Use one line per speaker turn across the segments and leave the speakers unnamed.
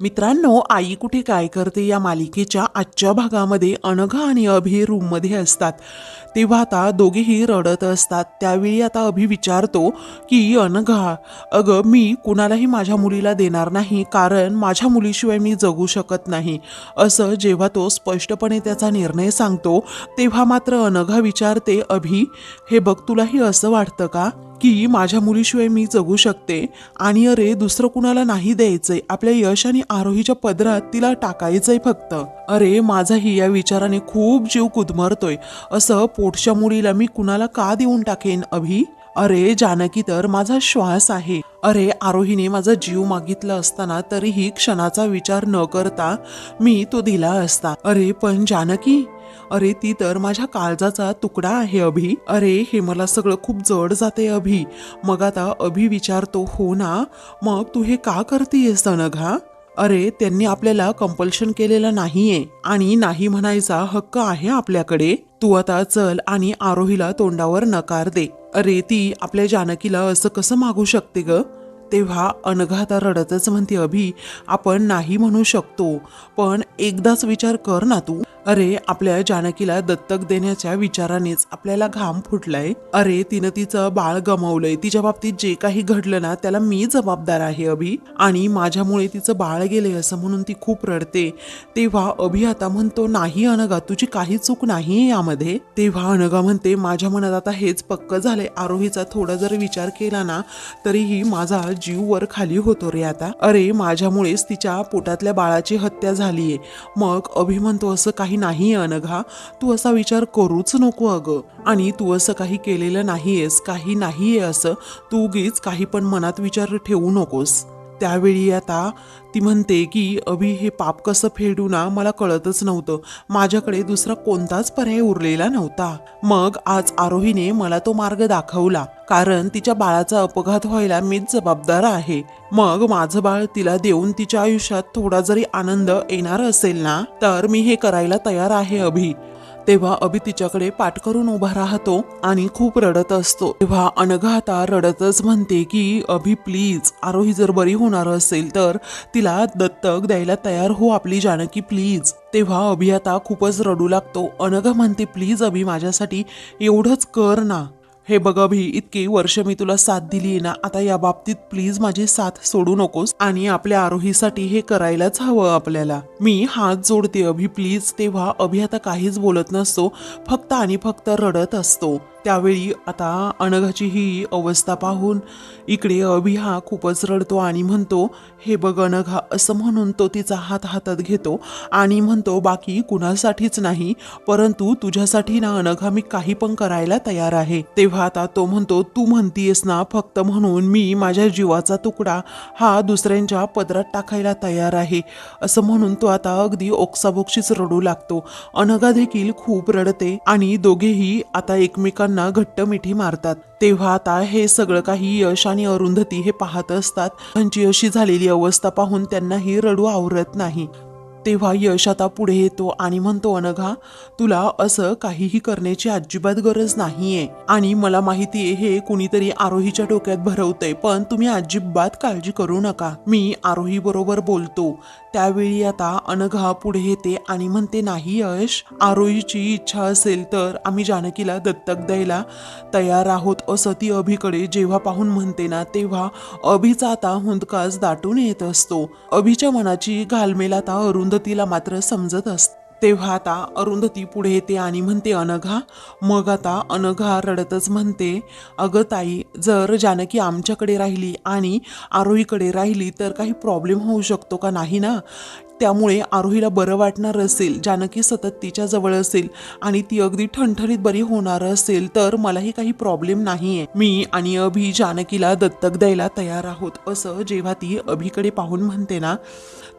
मित्रांनो आई कुठे काय करते या मालिकेच्या आजच्या भागामध्ये अनघा आणि अभि रूममध्ये असतात. तेव्हा आता दोघेही रडत असतात. त्यावेळी आता अभि विचारतो की अनघा अगं मी कुणालाही माझ्या मुलीला देणार नाही कारण माझ्या मुलीशिवाय मी जगू शकत नाही. असं जेव्हा तो स्पष्टपणे त्याचा निर्णय सांगतो तेव्हा मात्र अनघा विचारते अभि हे बघ तुलाही असं वाटतं का? की माझ्या मुलीशिवाय मी जगू शकते. आणि अरे दुसरं कुणाला नाही द्यायचंय. आपल्या यश आणि आरोहीच्या पदरात तिला टाकायचंय फक्त. अरे माझाही या विचाराने खूप जीव कुदमरतोय. असं पोटच्या मुलीला मी कुणाला का देऊन टाकेन अभि? अरे जानकी तर माझा श्वास आहे. अरे आरोहीने माझा जीव मागितला असताना तरीही क्षणाचा विचार न करता मी तो दिला असता. अरे पण जानकी? अरे ती तर माझ्या काळजाचा तुकडा आहे अभि. अरे हे मला सगळं खूप जड जाते अभि. मग आता अभि विचारतो हो ना? मग तू हे का करतेयस अनघा अरे त्यांनी आपल्याला कंपल्शन केलेलं नाहीये. आणि नाही म्हणायचा हक्क आहे आपल्याकडे. तू आता चल आणि आरोहीला तोंडावर नकार दे. अरे ती आपल्या जानकीला असं कसं मागू शकते ग? तेव्हा अनघाता रडतच म्हणते अभि आपण नाही म्हणू शकतो. पण एकदाच विचार कर ना तू. अरे आपल्या जानकीला दत्तक देण्याच्या विचारानेच आपल्याला घाम फुटलाय. अरे तिनं तिचं बाळ गमावलंय. तिच्या बाबतीत जे काही घडलं ना त्याला मी जबाबदार आहे अभि. आणि माझ्यामुळे तिचं बाळ गेले असं म्हणून ती खूप रडते. तेव्हा अभि आता म्हणतो नाही अनगा तुझी काही चूक नाही यामध्ये. तेव्हा अनगा म्हणते माझ्या मनात आता हेच पक्क झालंय. आरोहीचा थोडा जर विचार केला ना तरीही माझा जीव वर खाली होतो रे आता. अरे माझ्यामुळेच तिच्या पोटातल्या बाळाची हत्या झालीये. मग अभि म्हणतो असं काही नाही अनघा तू असा विचार करूच नको अगं. आणि तू असं काही केलेलं नाहीयेस काही नाहीये असं तू उगीच काही पण मनात विचार ठेवू नकोस. त्यावेळी आता ती म्हणते की अभि हे पाप कसं फेडू ना मला कळतच नव्हतं. माझ्याकडे दुसरा कोणताच पर्याय उरलेला नव्हता. मग आज आरोहीने मला तो मार्ग दाखवला. कारण तिच्या बाळाचा अपघात व्हायला मीच जबाबदार आहे. मग माझं बाळ तिला देऊन तिच्या आयुष्यात थोडा जरी आनंद येणार असेल ना तर मी हे करायला तयार आहे अभि. तेव्हा अभि तिच्याकडे पाठ करून उभा राहतो आणि खूप रडत असतो. तेव्हा अनघा आता रडतच म्हणते की अभि प्लीज आरोही जर बरी होणार असेल तर तिला दत्तक द्यायला तयार हो आपली जानकी प्लीज तेव्हा अभि आता खूपच रडू लागतो. अनघा म्हणते प्लीज अभि माझ्यासाठी एवढंच कर ना. हे बघ अभि इतकी वर्ष मी तुला साथ दिली ना आता या बाबतीत प्लीज माझी साथ सोडू नकोस आणि आपल्या आरोहीसाठी हे करायलाच हवं आपल्याला. मी हात जोडते अभि प्लीज तेव्हा अभि आता काहीच बोलत नसतो फक्त आणि फक्त रडत असतो. त्यावेळी आता अनघाची ही अवस्था पाहून इकडे अभि हा खूपच रडतो आणि म्हणतो हे बघ अनघा असं म्हणून तो तिचा हात हातात घेतो आणि म्हणतो बाकी कुणासाठीच नाही परंतु तुझ्यासाठी ना अनघा मी काही पण करायला तयार आहे. तेव्हा आता तो म्हणतो तू म्हणतीयस ना फक्त म्हणून मी माझ्या जीवाचा तुकडा हा दुसऱ्यांच्या पदरात टाकायला तयार आहे. असं म्हणून तो आता अगदी ओक्साबोक्षीच रडू लागतो. अनघा देखील खूप रडते आणि दोघेही आता एकमेकांना घट्ट मिठी मारतात. तेव्हा आता हे सगळं काही यश आणि अरुंधती हे पाहत असतात. त्यांची अशी झालेली अवस्था पाहून त्यांनाही रडू आवरत नाही. तेव्हा यश आता पुढे येतो आणि म्हणतो अनघा तुला असं काहीही करण्याची अजिबात गरज नाहीये. आणि मला माहिती आहे हे कुणीतरी आरोहीच्या डोक्यात भरवतंय पण तुम्ही अजिबात काळजी करू नका. मी आरोही बरोबर बोलतो. त्यावेळी आता अनघा पुढे येते आणि म्हणते नाही यश आरोहीची इच्छा असेल तर आम्ही जानकीला दत्तक द्यायला तयार आहोत असं ती अभिकडे जेव्हा पाहून म्हणते ना तेव्हा अभिचा आता हुंदकाच दाटून येत असतो. अभिच्या मनाची घालमेल आता अरुंधतीला मात्र समजत असते. तेव्हा आता अरुंधती पुढे येते आणि म्हणते अनघा. मग आता अनघा रडतच म्हणते अगं ताई जर जानकी आमच्याकडे राहिली आणि आरोहीकडे राहिली तर काही प्रॉब्लेम होऊ शकतो का? नाही ना? त्यामुळे आरोहीला बरं वाटणार असेल जानकी सतत तिच्या जवळ असेल आणि ती अगदी ठणठणीत बरी होणार असेल तर मलाही काही प्रॉब्लेम नाहीये. मी आणि अभि जानकीला दत्तक द्यायला तयार आहोत असं जेव्हा ती अभिकडे पाहून म्हणते ना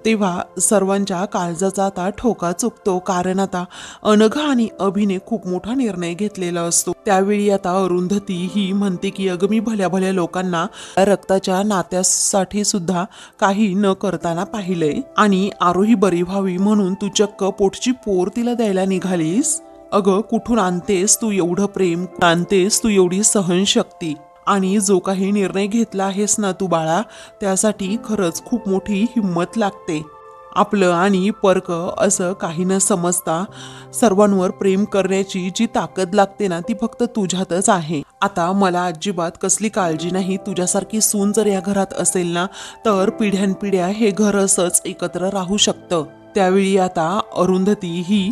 तेव्हा सर्वांच्या काळजाचा आता ठोका चुकतो. कारण आता अनघा आणि अभिने खूप मोठा निर्णय घेतलेला असतो. त्यावेळी आता अरुंधती ही म्हणते की अगं मी भल्या भल्या लोकांना रक्ताच्या नात्यासाठी सुद्धा काही न करताना पाहिलंय आणि आरोही बरी व्हावी म्हणून तू चक्क पोटची पोर तिला द्यायला निघालीस? अगं कुठून आणतेस तू एवढं प्रेम? आणतेस तू एवढी सहनशक्ती? आणि जो काही निर्णय घेतला आहेस ना तू बाळा त्यासाठी खरंच खूप मोठी हिंमत लागते. आपलं आणि परक असं काही न समजता सर्वांवर प्रेम करण्याची जी ताकद लागते ना ती फक्त तुझ्यातच आहे. आता मला अजिबात कसली काळजी नाही तुझ्यासारखी सून जर या घरात असेल ना तर पिढ्यानपिढ्या हे घर असंच एकत्र राहू शकतं. त्यावेळी आता अरुंधती ही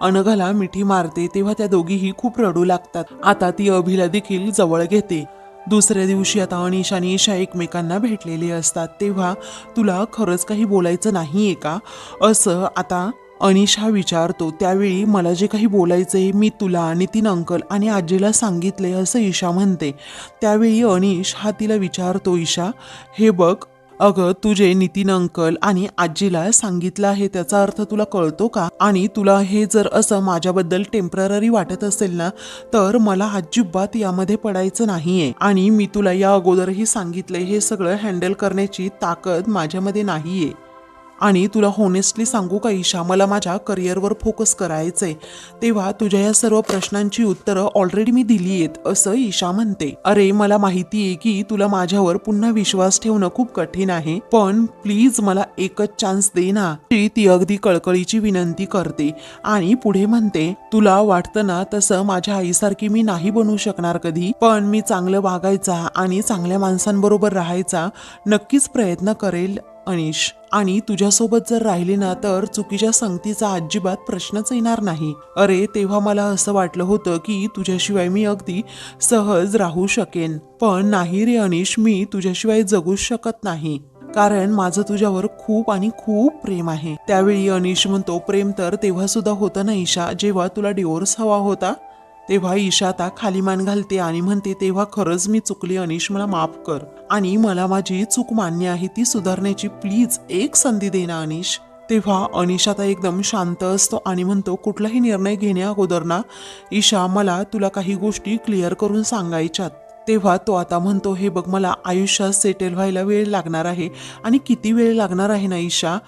अनघाला मिठी मारते तेव्हा त्या दोघीही खूप रडू लागतात. आता ती अभिला देखील जवळ घेते. दुसऱ्या दिवशी आता अनिश आणि ईशा एकमेकांना भेटलेले असतात. तेव्हा तुला खरंच काही बोलायचं नाही आहे का? असं आता अनिश हा विचारतो. त्यावेळी मला जे काही बोलायचं आहे मी तुला नितीन अंकल आणि आजीला सांगितले असं ईशा म्हणते. त्यावेळी अनिश हा तिला विचारतो ईशा हे बघ अगं तुझे नितीन अंकल आणि आजीला सांगितलं आहे त्याचा अर्थ तुला कळतो का? आणि तुला हे जर असं माझ्याबद्दल टेंपररी वाटत असेल ना तर मला अजिबात यामध्ये पडायचं नाहीये. आणि मी तुला या अगोदरही सांगितलंय हे सगळं हँडल करण्याची ताकद माझ्यामध्ये नाहीये. आणि तुला होनेस्टली सांगू का ईशा मला माझ्या करिअरवर फोकस करायचंय. तेव्हा तुझ्या या सर्व प्रश्नांची उत्तरं ऑलरेडी मी दिली आहेत असं ईशा म्हणते. अरे मला माहिती आहे की तुला माझ्यावर पुन्हा विश्वास ठेवणं खूप कठीण आहे पण प्लीज मला एकच चान्स दे ना. ती ती अगदी कळकळीची विनंती करते आणि पुढे म्हणते तुला वाटतं ना तसं माझ्या आईसारखी मी नाही बनू शकणार कधी पण मी चांगलं वागायचा आणि चांगल्या माणसांबरोबर राहायचा नक्कीच प्रयत्न करेल. अनिश आणि तुझ्यासोबत जर राहिले ना तर चुकीच्या संगतीचा अजिबात प्रश्नच येणार नाही. अरे तेव्हा मला असं वाटलं होतं की तुझ्याशिवाय मी अगदी सहज राहू शकेन. पण नाही रे अनिश मी तुझ्याशिवाय जगूच शकत नाही. कारण माझं तुझ्यावर खूप आणि खूप प्रेम आहे. त्यावेळी अनिश म्हणतो प्रेम तर तेव्हा सुद्धा होतं ना ईशा जेव्हा तुला डिवोर्स हवा होता? तेव्हा ईशा आता खाली मान घालते आणि म्हणते तेव्हा खरंच मी चुकली अनिश मला माफ कर. आणि मला माझी चूक मान्य आहे ती सुधारण्याची प्लीज एक संधी दे ना अनिश. तेव्हा अनिश आता एकदम शांत असतो आणि म्हणतो कुठलाही निर्णय घेण्या अगोदर ना ईशा मला तुला काही गोष्टी क्लिअर करून सांगायच्यात. तेव्हा तो आता म्हणतो हे बघ मला आयुष्यात सेटल व्हायला वेळ लागणार आहे. आणि किती वेळ लागणार आहे ना ईशा?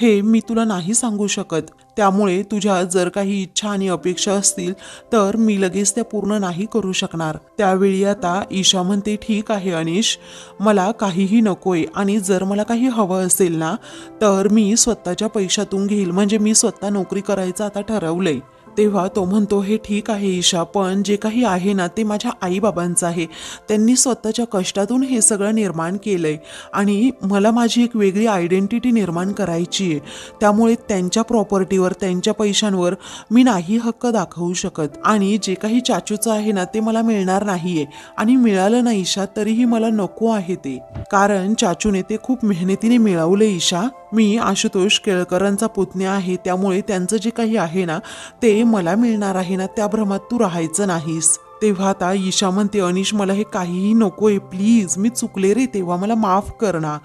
हे मी तुला नाही सांगू शकत. त्यामुळे तुझ्या जर काही इच्छा आणि अपेक्षा असतील तर मी लगेच त्या पूर्ण नाही करू शकणार. त्यावेळी आता ईशा म्हणते ठीक आहे अनिश. मला काहीही नकोय. आणि जर मला काही हवं असेल ना तर मी स्वतःच्या पैशातून घेईल. म्हणजे मी स्वतः नोकरी करायचं आता ठरवलंय. तेव्हा तो म्हणतो हे ठीक आहे ईशा पण जे काही आहे ना ते माझ्या आईबाबांचं आहे. त्यांनी स्वतःच्या कष्टातून हे सगळं निर्माण केलंय. आणि मला माझी एक वेगळी आयडेंटिटी निर्माण करायची आहे. त्यामुळे त्यांच्या प्रॉपर्टीवर त्यांच्या पैशांवर मी नाही हक्क दाखवू शकत. आणि जे काही चाचूचं आहे ना ते मला मिळणार नाहीये. आणि मिळालं ना ईशा तरीही मला नको आहे ते. कारण चाचूने ते खूप मेहनतीने मिळवले ईशा. मी आशुतोष केळकरांचा पुतण्या आहे. त्यामुळे त्यांचं जे काही आहे ना ते मला मिळणार आहे ना त्या भ्रमात तू राहायचं नाहीस. तेव्हा आता ईशा म्हणते अनिश मला हे काहीही नकोय प्लीज मी चुकले रे तेव्हा मला माफ कर ना.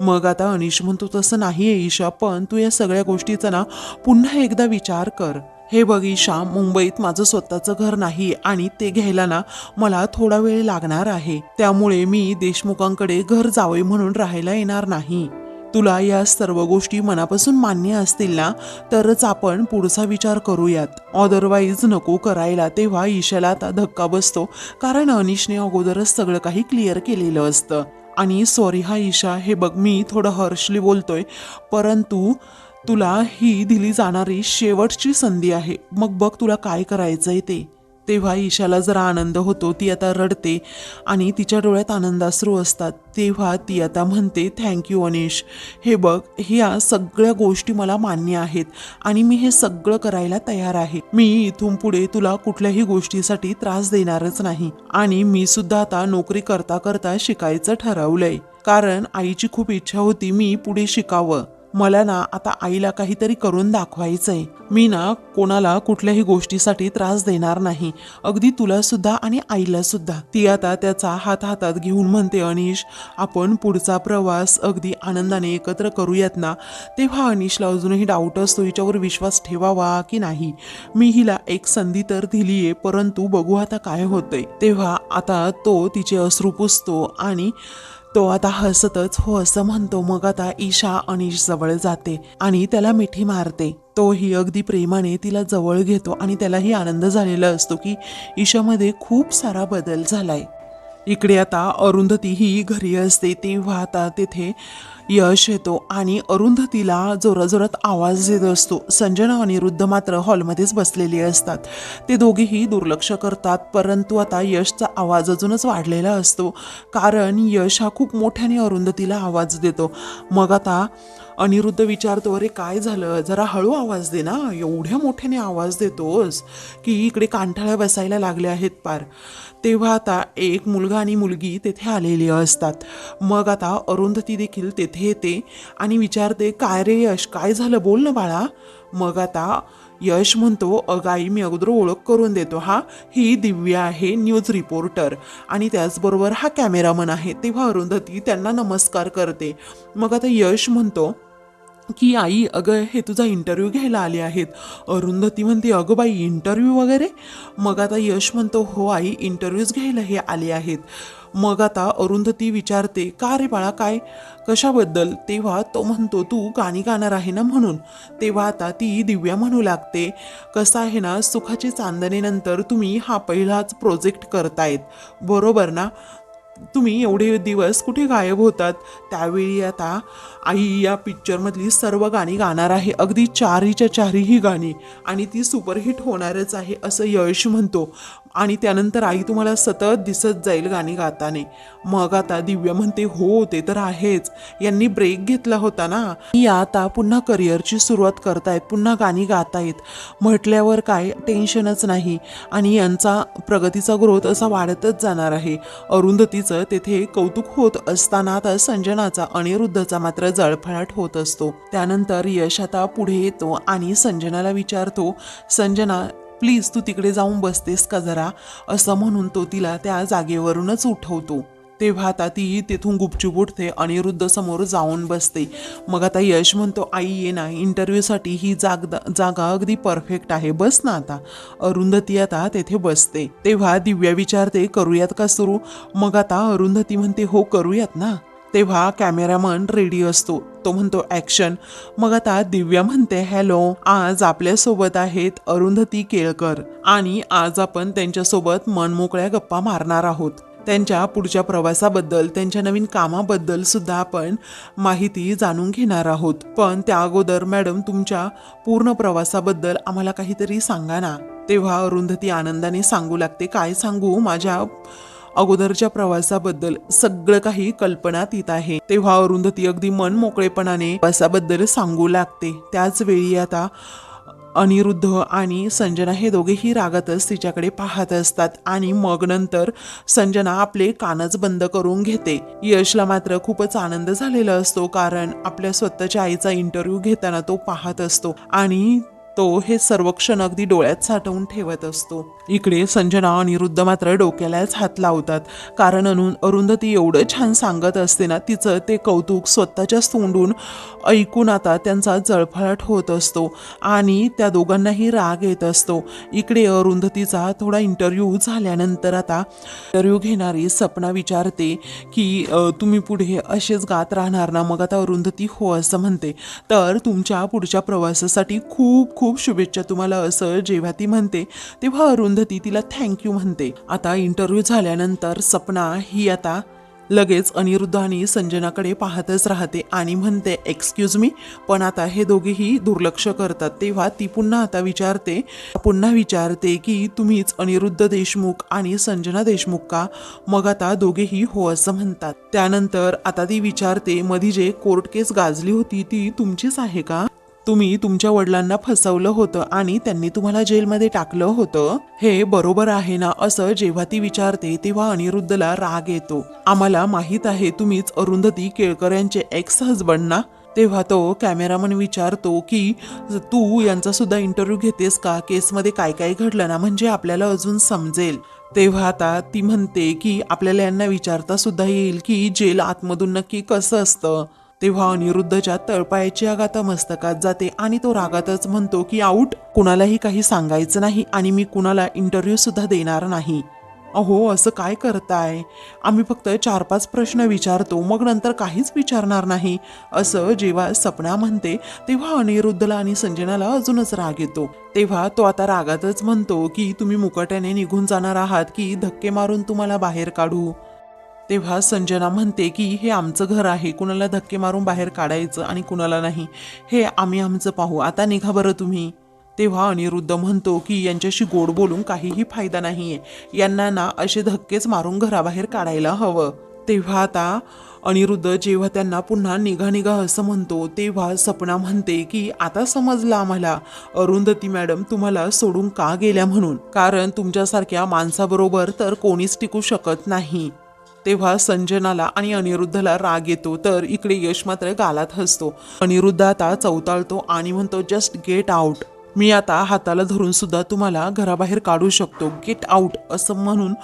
मग आता अनिश म्हणतो तसं नाही आहे ईशा पण तू या सगळ्या गोष्टीचा ना पुन्हा एकदा विचार कर. हे बघ ईशा मुंबईत माझं स्वतःचं घर नाही आणि ते घ्यायला ना मला थोडा वेळ लागणार आहे. त्यामुळे मी देशमुखांकडे घर जावे म्हणून राहायला येणार नाही. तुला या सर्व गोष्टी मनापासून मान्य असतील ना? तरच आपण पुढचा विचार करूयात. अदरवाईज नको करायला. तेव्हा ईशाला आता धक्का बसतो. कारण अनिशने अगोदरच सगळं काही क्लिअर केलेलं असतं. आणि सॉरी हा ईशा. हे बघ मी थोडं हर्षली बोलतोय. परंतु तुला ही दिली जाणारी शेवटची संधी आहे. मग बघ तुला काय करायचंय ते. तेव्हा ईशाला जरा आनंद होतो ती आता रडते आणि तिच्या डोळ्यात आनंदाश्रू असतात. तेव्हा ती आता म्हणते थँक्यू अनिश. हे बघ ह्या सगळ्या गोष्टी मला मान्य आहेत आणि मी हे सगळं करायला तयार आहे. मी इथून पुढे तुला कुठल्याही गोष्टीसाठी त्रास देणारच नाही आणि मी सुद्धा आता नोकरी करता करता शिकायचं ठरवलंय. कारण आईची खूप इच्छा होती मी पुढे शिकावं. मला ना आता आईला काहीतरी करून दाखवायचंय. मी ना कोणाला कुठल्याही गोष्टीसाठी त्रास देणार नाही. अगदी तुला सुद्धा आणि आईला सुद्धा. ती आता त्याचा हात हातात घेऊन म्हणते अनिश आपण पुढचा प्रवास अगदी आनंदाने एकत्र करूयात ना. तेव्हा अनिशला अजूनही डाऊट असतो हिच्यावर विश्वास ठेवावा की नाही? मी हिला एक संधी तर दिलीये परंतु बघू आता काय होतंय. तेव्हा आता तो तिचे अश्रू पुसतो आणि तो आता हसतच हो असं म्हणतो मग आता ईशा अनिश जवळ जाते आणि त्याला मिठी मारते. तोही अगदी प्रेमाने तिला जवळ घेतो आणि त्यालाही आनंद झालेला असतो की ईशामध्ये खूप सारा बदल झालाय. इकडे आता अरुंधती ही घरी असते तेव्हा आता तेथे यश येतो आणि अरुंधतीला जोराजोरात आवाज देत असतो. संजना आणि रुद्ध मात्र हॉलमध्येच बसलेली असतात. ते दोघेही दुर्लक्ष करतात परंतु आता यशचा आवाज अजूनच वाढलेला असतो. कारण यश हा खूप मोठ्याने अरुंधतीला आवाज देतो. मग आता अनिरुद्ध विचारतो अरे काय झालं? जरा हळू आवाज दे ना. एवढ्या मोठ्याने आवाज देतोस की इकडे कांठाळ्या बसायला लागल्या आहेत पार. तेव्हा आता एक मुलगा आणि मुलगी तेथे आलेली असतात. मग आता अरुंधती देखील तेथे येते आणि विचारते काय रे यश? काय झालं? बोल ना बाळा. मग आता यश म्हणतो अगाई मी अगोदर ओळख करून देतो हा. ही दिव्या आहे न्यूज रिपोर्टर आणि त्याचबरोबर हा कॅमेरामन आहे. तेव्हा अरुंधती त्यांना नमस्कार करते. मग आता यश म्हणतो की आई अगं हे तुझा इंटरव्ह्यू घ्यायला आले आहेत. अरुंधती म्हणते अगं बाई इंटरव्ह्यू वगैरे? मग आता यश म्हणतो हो आई इंटरव्ह्यूज घ्यायला हे आले आहेत. मग आता अरुंधती विचारते का रे बाळा काय? कशाबद्दल? तेव्हा तो म्हणतो तू गाणी गाणार आहे ना म्हणून. तेव्हा आता ती दिव्या म्हणू लागते कसं आहे ना सुखाची चांदणीनंतर तुम्ही हा पहिलाच प्रोजेक्ट करतायत. बरोबर ना? तुम्ही एवढे दिवस कुठे गायब होतात? त्यावेळी आता आई या पिक्चरमधली सर्व गाणी गाणार आहे अगदी चारीच्या चारीही गाणी आणि ती सुपरहिट होणारच आहे असं यश म्हणतो. आणि त्यानंतर आई तुम्हाला सतत दिसत जाईल गाणी गाताने. मग आता दिव्या म्हणते हो ते तर आहेच. यांनी ब्रेक घेतला होता ना. या आता पुन्हा करिअरची सुरुवात करतायत पुन्हा गाणी गातायत. म्हटल्यावर काय? टेन्शनच नाही. आणि यांचा प्रगतीचा ग्रोथ असा वाढतच जाणार आहे. अरुंधतीचं तेथे कौतुक होत असताना आता संजनाचा अनिरुद्धचा मात्र जळफळाट होत असतो. त्यानंतर यश आता पुढे येतो आणि संजनाला विचारतो संजना प्लीज तू तिकडे जाऊन बसतेस का जरा? असं म्हणून तो तिला त्या जागेवरूनच उठवतो. तेव्हा आता ती तिथून गुपचूप उठते अनिरुद्ध समोर जाऊन बसते. मग आता यश म्हणतो आई ये ना इंटरव्ह्यूसाठी ही जाग जागा अगदी परफेक्ट आहे. बस ना आता. अरुंधती आता तेथे बसते. तेव्हा दिव्या विचारते करूयात का सुरू? मग आता अरुंधती म्हणते हो करूयात ना. तेव्हा कॅमेरामन रेडी असतो. तो म्हणतो ॲक्शन. मग आता दिव्या म्हणते हॅलो आज आपल्यासोबत आहेत अरुंधती केळकर आणि आज आपण त्यांच्यासोबत मनमोकळ्या गप्पा मारणार आहोत. त्यांच्या पुढच्या प्रवासाबद्दल त्यांच्या नवीन कामाबद्दल सुद्धा आपण माहिती जाणून घेणार आहोत. पण त्या अगोदर मॅडम तुमच्या पूर्ण प्रवासाबद्दल आम्हाला काहीतरी सांगा ना. तेव्हा अरुंधती आनंदाने सांगू लागते काय सांगू? माझ्या अगोदरच्या प्रवासाबद्दल सगळं काही कल्पनात येत आहे. तेव्हा अरुंधती अगदी मन मोकळेपणाने प्रवासाबद्दल सांगू लागते. त्याच वेळी आता अनिरुद्ध आणि संजना हे दोघेही रागातच तिच्याकडे पाहत असतात आणि मग नंतर संजना आपले कानच बंद करून घेते. यशला मात्र खूपच आनंद झालेला असतो कारण आपल्या स्वतःच्या आईचा इंटरव्ह्यू घेताना तो पाहत असतो आणि तो हे सर्व क्षण अगदी डोळ्यात साठवून ठेवत असतो. इकडे संजना अनिरुद्ध मात्र डोक्यालाच हात लावतात. कारण अनु अरुंधती एवढं छान सांगत असते ना तिचं ते कौतुक स्वतःच्याच तोंडून ऐकून आता त्यांचा जळफळाट होत असतो आणि त्या दोघांनाही राग येत असतो. इकडे अरुंधतीचा थोडा इंटरव्ह्यू झाल्यानंतर आता इंटरव्ह्यू घेणारी सपना विचारते की तुम्ही पुढे असेच गात राहणार ना? मग आता अरुंधती हो असं म्हणते. तर तुमच्या पुढच्या प्रवासासाठी खूप खूप खूप शुभेच्छा तुम्हाला असं जेव्हा ती म्हणते तेव्हा अरुंधती तिला थँक्यू म्हणते. आता इंटरव्ह्यू झाल्यानंतर सपना ही आता लगेच अनिरुद्ध आणि संजनाकडे पाहतच राहते आणि म्हणते एक्सक्यूज मी पण आता हे दोघेही दुर्लक्ष करतात. तेव्हा ती पुन्हा आता विचारते पुन्हा विचारते की तुम्हीच अनिरुद्ध देशमुख आणि संजना देशमुख का? मग आता दोघेही हो असं म्हणतात. त्यानंतर आता ती विचारते मधी जे कोर्ट केस गाजली होती ती तुमचीच आहे का? तुम्ही तुमच्या वडिलांना फसवलं होतं आणि त्यांनी तुम्हाला जेलमध्ये टाकलं होतं? हे बरोबर आहे ना असं जेव्हा ती विचारते तेव्हा अनिरुद्धला राग येतो. आम्हाला माहीत आहे तुम्हीच अरुंधती केळकर यांचे एक्स हजबंड ना? तेव्हा तो कॅमेरामन विचारतो की तू यांचा सुद्धा इंटरव्ह्यू घेतेस का? केसमध्ये काय काय घडलं ना? म्हणजे आपल्याला अजून समजेल. तेव्हा आता ती म्हणते की आपल्याला यांना विचारता सुद्धा येईल की जेल आतमधून नक्की कसं असतं? तेव्हा अनिरुद्धच्या तळपायाची आघात मस्तकात जाते आणि तो रागातच म्हणतो की आऊट कुणालाही काही सांगायचं नाही आणि मी कुणाला इंटरव्ह्यू सुद्धा देणार नाही. अहो असं काय करताय? आम्ही फक्त चार पाच प्रश्न विचारतो मग नंतर काहीच विचारणार नाही. असं जेव्हा सपना म्हणते तेव्हा अनिरुद्धला आणि संजनाला अजूनच राग येतो. तेव्हा तो आता रागातच म्हणतो की तुम्ही मुकट्याने निघून जाणार आहात की धक्के मारून तुम्हाला बाहेर काढू? तेव्हा संजना म्हणते की हे आमचं घर आहे. कुणाला धक्के मारून बाहेर काढायचं आणि कुणाला नाही. हे आम्ही आमचं पाहू. आता निघा बरं तुम्ही. तेव्हा अनिरुद्ध म्हणतो की यांच्याशी गोड बोलून काहीही फायदा नाहीये. यांना ना असे धक्केच मारून घराबाहेर काढायला हवं. तेव्हा आता अनिरुद्ध जेव्हा त्यांना पुन्हा निघा निघा असं म्हणतो तेव्हा सपना म्हणते की आता समजलं आम्हाला. अरुंधती मॅडम तुम्हाला सोडून का गेल्या म्हणून? कारण तुमच्यासारख्या माणसाबरोबर तर कोणीच टिकू शकत नाही. तेव्हा संजनाला आणि अनिरुद्धला राग येतो तर इकडे यश मात्र गालात हसतो. अनिरुद्ध आता चौताळतो आणि म्हणतो जस्ट गेट आउट मी आता हाताला धरून सुद्धा तुम्हाला घराबाहेर काढू शकतो. गेट आउट असं म्हणून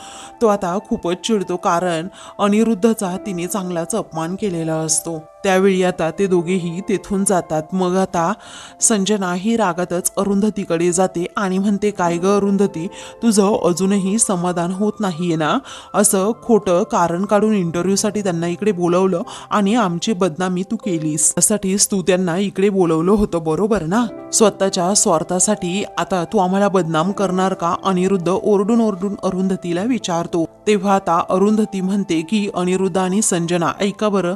तो आता खूपच चिडतो कारण अनिरुद्धचा तिने चांगलाच अपमान केलेला असतो. त्यावेळी आता ते दोघेही तेथून जातात. मग आता संजना ही रागातच अरुंधतीकडे जाते आणि म्हणते काय ग अरुंधती? तुझं अजूनही समाधान होत नाहीये ना? असं खोटं कारण काढून इंटरव्ह्यूसाठी त्यांना इकडे बोलवलं आणि आमची बदनामी तू केलीस. त्यासाठीच तू त्यांना इकडे बोलवलं होतं बरोबर ना? स्वतःच्या स्वार्थासाठी आता तू आम्हाला बदनाम करणार का? अनिरुद्ध ओरडून ओरडून अरुंधतीला विचारतो. तेव्हा आता अरुंधती म्हणते की अनिरुद्ध आणि संजना ऐका बरं.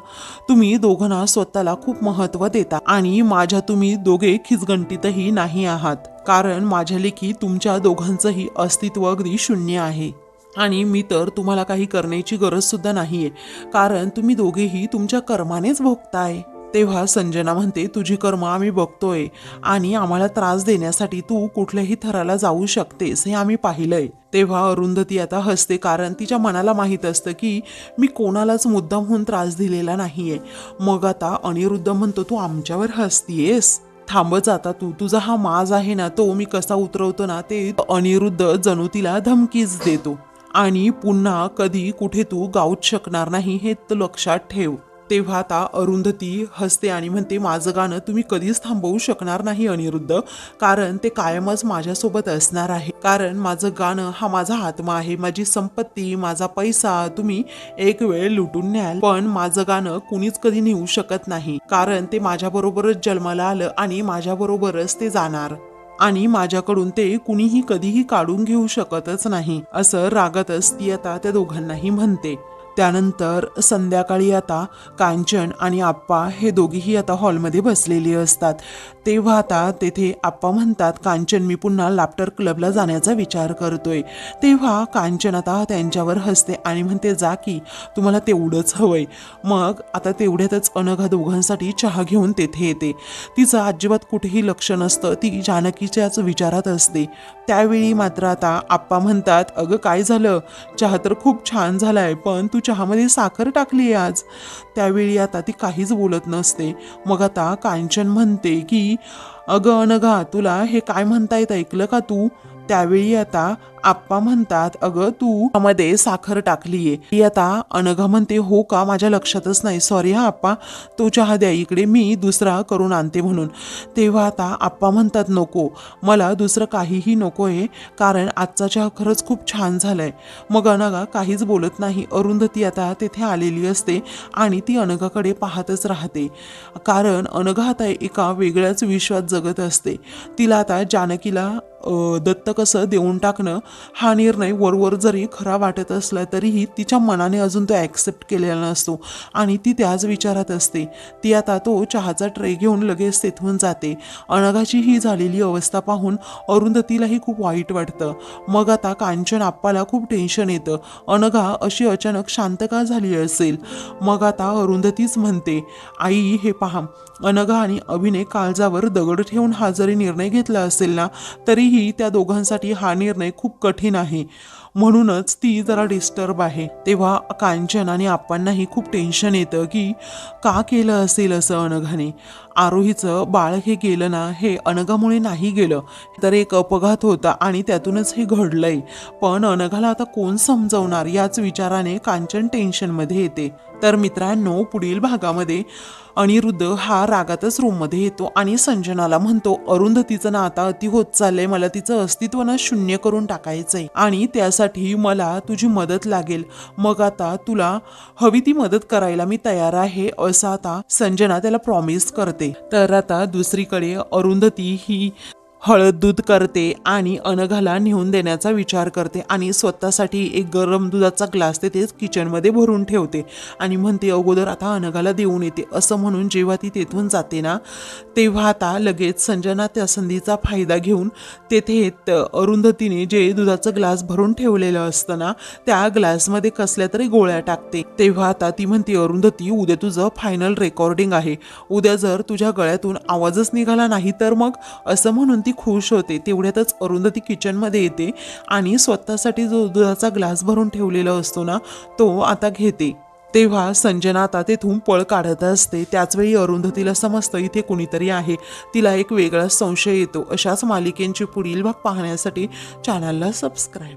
तुम्ही दोघांना स्वतःला खूप महत्त्व देता आणि माझ्या तुम्ही दोघे खिचगंटीतही नाही आहात. कारण माझ्या लेखी तुमच्या दोघांचंही अस्तित्व अगदी शून्य आहे. आणि मी तर तुम्हाला काही करण्याची गरज सुद्धा नाहीये. कारण तुम्ही दोघेही तुमच्या कर्मानेच भोगताय. तेव्हा संजना म्हणते तुझी कर्म आम्ही बघतोय आणि आम्हाला त्रास देण्यासाठी तू कुठल्याही थराला जाऊ शकतेस हे आम्ही पाहिलंय. तेव्हा अरुंधती आता हसते कारण तिच्या मनाला माहीत असतं की मी कोणालाच मुद्दाम होऊन त्रास दिलेला नाहीये. मग आता अनिरुद्ध म्हणतो तू आमच्यावर हसतीयेस? थांबच आता तू. तुझा हा माज आहे ना तो मी कसा उतरवतो ना ते अनिरुद्ध जणू तिला धमकीच देतो. आणि पुन्हा कधी कुठे तू गाऊच शकणार नाही हे लक्षात ठेव. तेव्हा आता अरुंधती हसते आणि म्हणते माझं गाणं तुम्ही कधीच थांबवू शकणार नाही अनिरुद्ध. कारण ते कायमच माझ्यासोबत असणार आहे. कारण माझं गाणं हा माझा आत्मा आहे. माझी संपत्ती माझा पैसा तुम्ही एक वेळ लुटून न्याल. पण माझं गाणं कुणीच कधी नेऊ शकत नाही. कारण ते माझ्याबरोबरच जन्माला आलं आणि माझ्याबरोबरच ते जाणार. आणि माझ्याकडून ते कुणीही कधीही काढून घेऊ शकतच नाही. असं रागतच ती आता त्या दोघांनाही म्हणते. त्यानंतर संध्याकाळी आता कांचन आणि आप्पा हे दोघीही आता हॉलमध्ये बसलेली असतात. तेव्हा आता तेथे आप्पा म्हणतात कांचन मी पुन्हा लाफ्टर क्लबला जाण्याचा विचार करतोय. तेव्हा कांचन आता त्यांच्यावर हसते आणि म्हणते जा की तुम्हाला तेवढंच हवंय. मग आता तेवढ्यातच अनघा दोघांसाठी चहा घेऊन तेथे येते. तिचं अजिबात कुठेही लक्ष नसतं ती जानकीच्याच विचारात असते. त्यावेळी मात्र आता आप्पा म्हणतात अगं काय झालं? चहा तर खूप छान झालाय पण तू चहामध्ये साखर टाकली आहे आज. त्यावेळी आता ती काहीच बोलत नसते. मग आता कांचन म्हणते की अगं अनघा तुला हे काय म्हणतायत ऐकलं का तू? त्यावेळी आता आप्पा म्हणतात अगं तू मध्ये साखर टाकलीये. ती आता अनघा म्हणते हो का? माझ्या लक्षातच नाही. सॉरी हा आप्पा. तो चहा द्या इकडे. मी दुसरा करून आणते म्हणून. तेव्हा आता आप्पा म्हणतात नको. मला दुसरं काहीही नको आहे कारण आजचा चहा खरंच खूप छान झालाय. मग अनघा काहीच बोलत नाही. अरुंधती आता तेथे आलेली असते आणि ती अनघाकडे पाहतच राहते. कारण अनघा आता एका वेगळ्याच विश्वात जगत असते. तिला आता जानकीला दत्तक दत्त कसं देऊन टाकणं हा निर्णय वरवर जरी खरा वाटत असला तरीही तिच्या मनाने अजून तो ॲक्सेप्ट केलेला नसतो. आणि ती त्याच विचारात असते. ती आता तो चहाचा ट्रे घेऊन लगेच तेथून जाते. अनघाची ही झालेली अवस्था पाहून अरुंधतीलाही खूप वाईट वाटतं. मग आता कांचन आप्पाला खूप टेन्शन येतं. अनघा अशी अचानक शांत का झाली असेल? मग आता अरुंधतीच म्हणते आई हे पहा. अनघा आणि अभिनय काळजावर दगड ठेवून हा जरी निर्णय घेतला असेल ना तरीही त्या दोघांसाठी हा निर्णय खूप कठीण आहे. म्हणूनच ती जरा डिस्टर्ब आहे. तेव्हा कांचन आणि आप्पांनाही खूप टेन्शन येतं की का केलं असेल असं अनघाने? आरोहीचं बाळ हे गेलं ना हे अनघामुळे नाही गेलं. तर एक अपघात होता आणि त्यातूनच हे घडलंय. पण अनघाला आता कोण समजवणार याच विचाराने कांचन टेन्शनमध्ये येते. तर मित्रांनो पुढील भागामध्ये अनिरुद्ध हा रागातच रूममध्ये येतो आणि संजनाला म्हणतो अरुंधतीचं ना आता अति होत चाललंय. मला तिचं अस्तित्व ना शून्य करून टाकायचंय आणि त्यासाठी मला तुझी मदत लागेल. मग आता तुला हवी ती मदत करायला मी तयार आहे असं आता संजना त्याला प्रॉमिस करते. तर आता दुसरीकडे अरुंधती ही हळद दूध करते आणि अनघाला नेऊन देण्याचा विचार करते आणि स्वतःसाठी एक गरम दुधाचा ग्लास तेथेच किचनमध्ये भरून ठेवते आणि म्हणते अगोदर आता अनघाला देऊन येते. असं म्हणून जेव्हा ती तेथून जाते ना तेव्हा आता लगेच संजना त्या संधीचा फायदा घेऊन तेथे त- अरुंधतीने जे दुधाचं ग्लास भरून ठेवलेलं असतं ना त्या ग्लासमध्ये कसल्या तरी गोळ्या टाकते. तेव्हा आता ती म्हणते अरुंधती उद्या तुझं फायनल रेकॉर्डिंग आहे. उद्या जर तुझ्या गळ्यातून आवाजच निघाला नाही तर मग? असं म्हणून ती खुश होते. तेवढ्यातच अरुंधती किचनमध्ये येते आणि स्वतःसाठी जो दुधाचा ग्लास भरून ठेवलेला असतो ना तो आता घेते. तेव्हा संजना आता तेथून पळ काढत असते. त्याचवेळी अरुंधतीला समजतं इथे कुणीतरी आहे. तिला एक वेगळा संशय येतो. अशाच मालिकेंची पुढील भाग पाहण्यासाठी चॅनलला सबस्क्राईब